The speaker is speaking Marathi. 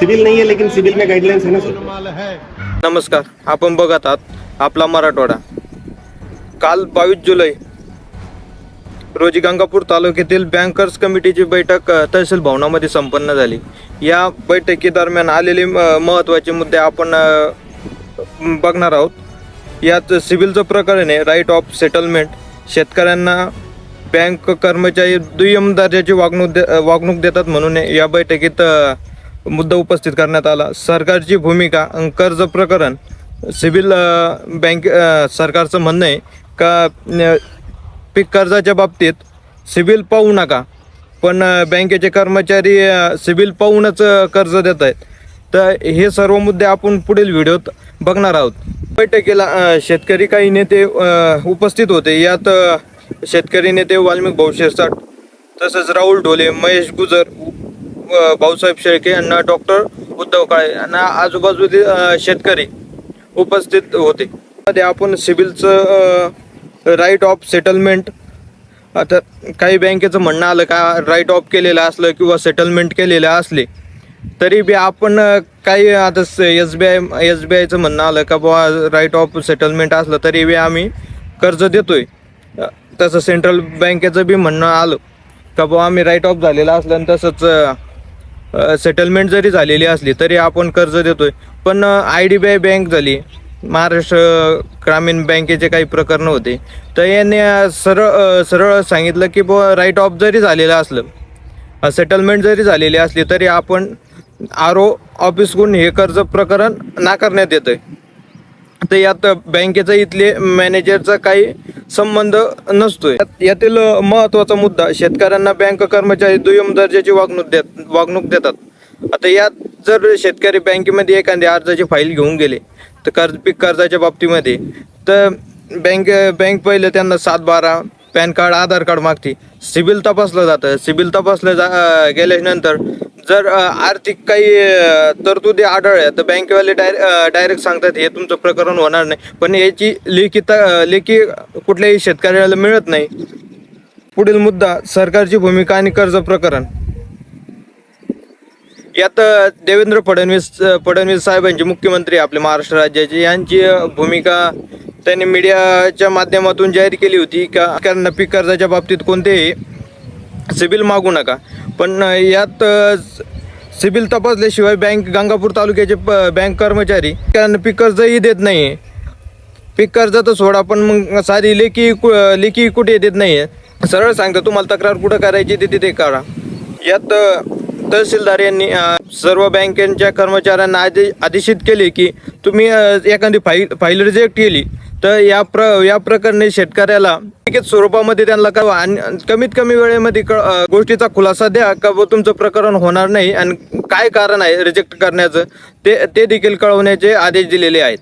सिविल नाही आहे लेकिन सिविल में गाईडलाईन्स आहे ना सर. नमस्कार आपण बघत आहात आपला मराठवाडा. काल बावीस जुलै रोजी गंगापूर तालुक्यातील बँकर्स कमिटीची बैठक तहसील भवनामध्ये संपन्न झाली. या बैठकीदरम्यान आलेले महत्त्वाचे मुद्दे आपण बघणार आहोत. यात सिव्हिलचं प्रकरण आहे राईट ऑफ सेटलमेंट शेतकऱ्यांना बँक कर्मचारी दुय्यम दर्जाची वागणूक दे वागणूक देतात म्हणून या बैठकीत मुद्दा उपस्थित करण्यात आला. सरकारची भूमिका कर्ज प्रकरण सिव्हिल बँक सरकारचं म्हणणं आहे का पीक कर्जाच्या बाबतीत सिबिल पाहू नका पण बँकेचे कर्मचारी अ, सिबिल पाहूनच कर्ज देत आहेत. तर हे सर्व मुद्दे आपण पुढील व्हिडिओत बघणार आहोत. बैठकीला शेतकरी काही नेते उपस्थित होते. यात शेतकरी नेते वाल्मिक भाऊ शिरसाट तसंच राहुल ढोले महेश गुजर भाऊसाहेब शेळके यांना डॉक्टर उद्धव काळे यांना आजूबाजूतील शेतकरी उपस्थित होते. मध्ये आपण सिबिलचं राईट ऑफ सेटलमेंट आता काही बँकेचं म्हणणं आलं का राईट ऑफ केलेलं असलं किंवा सेटलमेंट केलेलं असले तरी बी आपण काही आता S B I S B आयचं म्हणणं आलं का बुवा राईट ऑफ सेटलमेंट असलं तरी बी आम्ही कर्ज देतोय. तसं सेंट्रल बँकेचं बी म्हणणं आलं. का बुवा आम्ही राईट ऑफ झालेलं असलं आणि तसंच सेटलमेंट जरी झालेली असली तरी आपण कर्ज देतोय. पण I D B I bank झाली महाराष्ट्र ग्रामीण बँकेचे काही प्रकरण होते तर यांनी सरळ सरळ सांगितलं की बुवा राईट ऑफ जरी झालेलं असलं सेटलमेंट जरी झालेली असली तरी आपण आर ओ ऑफिसकडून हे कर्ज प्रकरण नाकारण्यात येतं तर यात बँकेचं इथले मॅनेजरचं काही संबंध नसतोय. यातील महत्त्वाचा मुद्दा शेतकऱ्यांना बँक कर्मचारी दुय्यम दर्जाची वागणूक देत वागणूक देतात. आता यात जर शेतकरी बँकेमध्ये एखादी अर्जाची फाईल घेऊन गेले तर कर्ज पीक कर्जाच्या बाबतीमध्ये तर बँक बँक पहिले त्यांना सात बारा पॅन कार्ड आधार कार्ड मागते. सिबिल तपासलं जातं. सिबिल तपासलं जा गेल्यानंतर जर आर्थिक काही तरतुदी आढळल्या तर बँकेवाले डायरे डायरेक्ट सांगतात हे तुमचं प्रकरण होणार नाही. पण याची लेखी त लेखी कुठल्याही शेतकऱ्याला मिळत नाही. पुढील मुद्दा सरकारची भूमिका आणि कर्ज प्रकरण. यात देवेंद्र फडणवीस फडणवीस साहेबांचे मुख्यमंत्री आपले महाराष्ट्र राज्याची यांची भूमिका त्यांनी मीडियाच्या माध्यमातून जाहीर केली होती का कारण पीक कर्जाच्या बाबतीत कोणतेही सिबिल मागू नका. पण यात सिबिल तपासल्याशिवाय बँक गंगापूर तालुक्याचे प- बँक कर्मचारी कारण पीक कर्जही देत नाही पीक कर्ज तर सोडा पण मग साधी लेखी कु- लेखी कुठे देत नाही आहे सरळ सांगता तुम्हाला तक्रार कुठं करायची ते तिथे करा यात तहसीलदार यांनी सर्व बँकेच्या कर्मचाऱ्यांना आदे आदेशित केले की तुम्ही एखादी फाईल फाईल रिजेक्ट केली. तर या प्र या प्रकरणी शेतकऱ्याला लिखित स्वरूपामध्ये त्यांना कळवा आणि कमीत कमी वेळेमध्ये क गोष्टीचा खुलासा द्या का व तुमचं प्रकरण होणार नाही आणि काय कारण आहे रिजेक्ट करण्याचं ते ते देखील कळवण्याचे आदेश दिलेले आहेत.